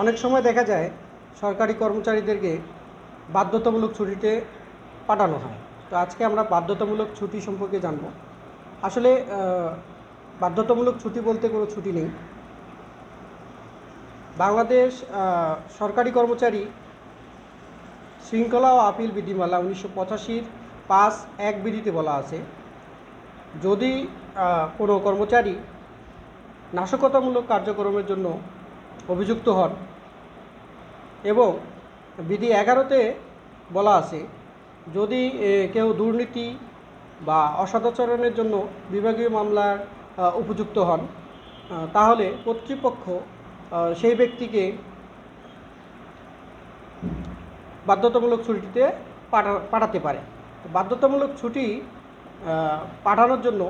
অনেক সময় দেখা যায় সরকারি কর্মচারীদেরকে বাধ্যতামূলক ছুটিতে পাঠানো হয়। তো আজকে আমরা বাধ্যতামূলক ছুটি সম্পর্কে জানব। আসলে বাধ্যতামূলক ছুটি বলতে কোনো ছুটি নেই। বাংলাদেশ সরকারি কর্মচারী শৃঙ্খলা ও আপিল বিধিমালা উনিশশো পঁচাশির পাঁচ এক বিধিতে বলা আছে। যদি কোনো কর্মচারী নাশকতামূলক কার্যক্রমের জন্য অভিযুক্ত হন। এবং বিধি এগারোতে বলা আছে, যদি কেউ দুর্নীতি বা অসদাচরণের জন্য বিভাগীয় মামলার উপযুক্ত হন তাহলে কর্তৃপক্ষ সেই ব্যক্তিকে বাধ্যতামূলক ছুটিতে পাঠা, পাঠাতে পারে। বাধ্যতামূলক ছুটি পাঠানোর জন্য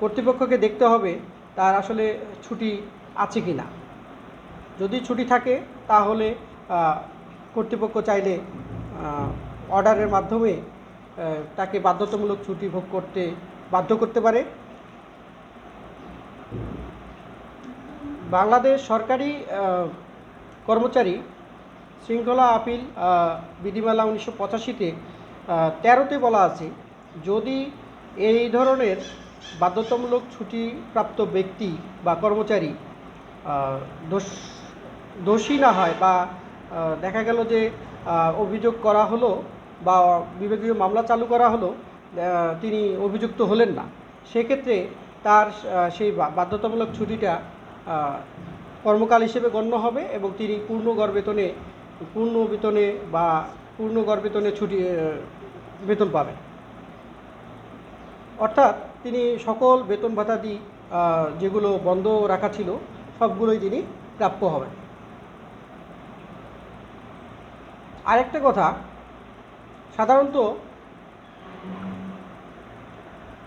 কর্তৃপক্ষকে দেখতে হবে তার আসলে ছুটি আছে কি না যদি ছুটি থাকে, তাহলে কর্তৃপক্ষ চাইলে অর্ডারের মাধ্যমে তাকে বাধ্যতামূলক ছুটি ভোগ করতে বাধ্য করতে পারে। বাংলাদেশ সরকারি কর্মচারী শৃঙ্খলা আপিল বিধিমালা উনিশশো পঁচাশিতে তেরোতে বলা আছে, যদি এই ধরনের বাধ্যতামূলক ছুটিপ্রাপ্ত ব্যক্তি বা কর্মচারী দোষ, দোষী না হয় বা দেখা গেল যে অভিযোগ করা হলো বা বিভাগীয় মামলা চালু করা হলো তিনি অভিযুক্ত হলেন না। সেক্ষেত্রে তার সেই বাধ্যতামূলক ছুটিটা কর্মকাল হিসেবে গণ্য হবে এবং তিনি পূর্ণ গর্বেতনে, পূর্ণ বেতনে বা পূর্ণ গর্বেতনে ছুটি বেতন পাবেন। অর্থাৎ তিনি সকল বেতন ভাতাদি যেগুলো বন্ধ রাখা ছিল, সবগুলোই তিনি প্রাপ্য হবেন। আরেকটা কথা, সাধারণত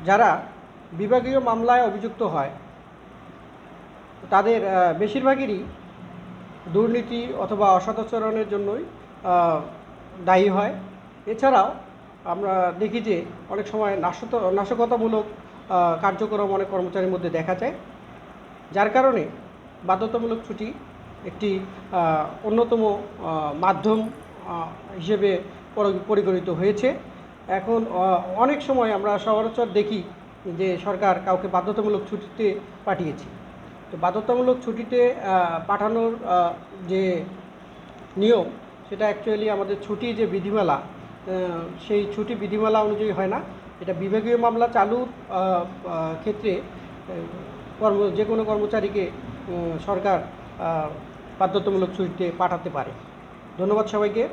যারা বিভাগীয় মামলায় অভিযুক্ত হয়, তাদের বেশিরভাগেরই দুর্নীতি অথবা অসদাচরণের জন্যই দায়ী হয়। এছাড়াও আমরা দেখি যে অনেক সময় নাশত, নাশকতামূলক কার্যক্রম অনেক কর্মচারীর মধ্যে দেখা যায়। যার কারণে বাধ্যতামূলক ছুটি একটি অন্যতম মাধ্যম হিসেবে পরিগণিত হয়েছে। এখন অনেক সময় আমরা সচরাচর দেখি যে সরকার কাউকে বাধ্যতামূলক ছুটিতে পাঠিয়েছে। তো বাধ্যতামূলক ছুটিতে পাঠানোর যে নিয়ম, সেটা অ্যাকচুয়ালি আমাদের ছুটি যে বিধিমালা সেই ছুটি বিধিমালা অনুযায়ী হয় না। এটা বিভাগীয় মামলা চালুর ক্ষেত্রে কর্ম, যে কোনো কর্মচারীকে সরকার বাধ্যতামূলক ছুটিতে পাঠাতে পারে। ধন্যবাদ সবাইকে।